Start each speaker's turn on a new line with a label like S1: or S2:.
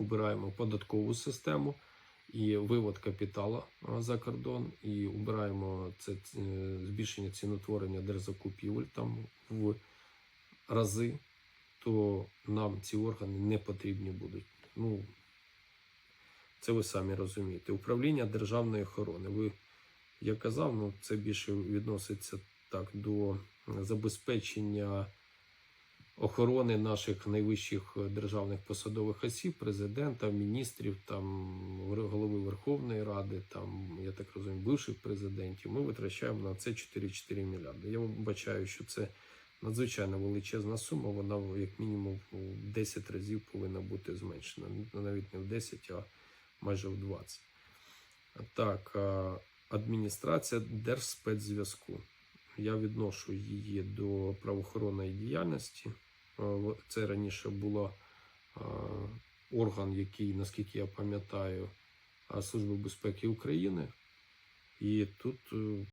S1: убираємо податкову систему і вивод капіталу а, за кордон, і убираємо це е, збільшення ціноутворення держзакупівель там в рази, то нам ці органи не потрібні будуть. Ну, це ви самі розумієте. Управління державної охорони. Ви, я казав, ну це більше відноситься так до забезпечення охорони наших найвищих державних посадових осіб, президента, міністрів, там голови Верховної Ради, там я так розумію, бивших президентів. Ми витрачаємо на це 4,4 мільярди. Я вбачаю, що це надзвичайно величезна сума. Вона як мінімум в 10 разів повинна бути зменшена. Навіть не в 10, а майже в 20. Так, адміністрація Держспецзв'язку. Я відношу її до правоохоронної діяльності. Це раніше було орган, який, наскільки я пам'ятаю, а, Служби безпеки України. І тут е,